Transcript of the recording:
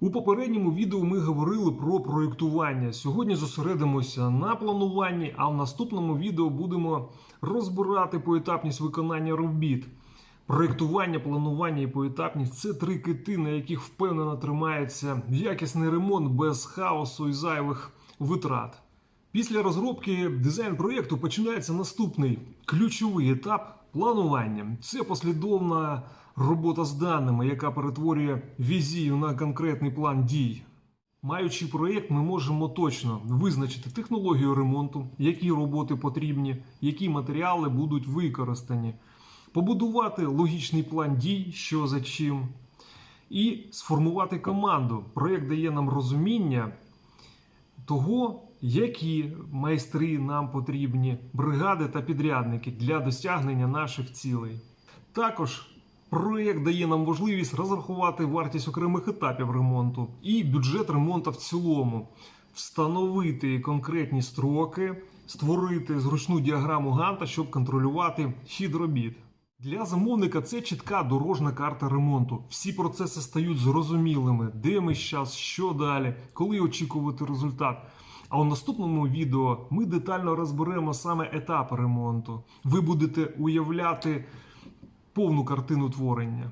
У попередньому відео ми говорили про проєктування. Сьогодні зосередимося на плануванні, а в наступному відео будемо розбирати поетапність виконання робіт. Проєктування, планування і поетапність це три кити, на яких впевнено тримається якісний ремонт без хаосу і зайвих витрат. Після розробки дизайн проєкту починається наступний ключовий етап планування. Це послідовна робота з даними, яка перетворює візію на конкретний план дій. Маючи проєкт, ми можемо точно визначити технологію ремонту, які роботи потрібні, які матеріали будуть використані, побудувати логічний план дій, що за чим, і сформувати команду. Проєкт дає нам розуміння того, які майстри нам потрібні, бригади та підрядники для досягнення наших цілей. Також проєкт дає нам можливість розрахувати вартість окремих етапів ремонту і бюджет ремонту в цілому, встановити конкретні строки, створити зручну діаграму Ганта, щоб контролювати хід робіт. Для замовника це чітка дорожна карта ремонту. Всі процеси стають зрозумілими, де ми зараз, що далі, коли очікувати результат. А у наступному відео ми детально розберемо саме етапи ремонту. Ви будете уявляти повну картину творення.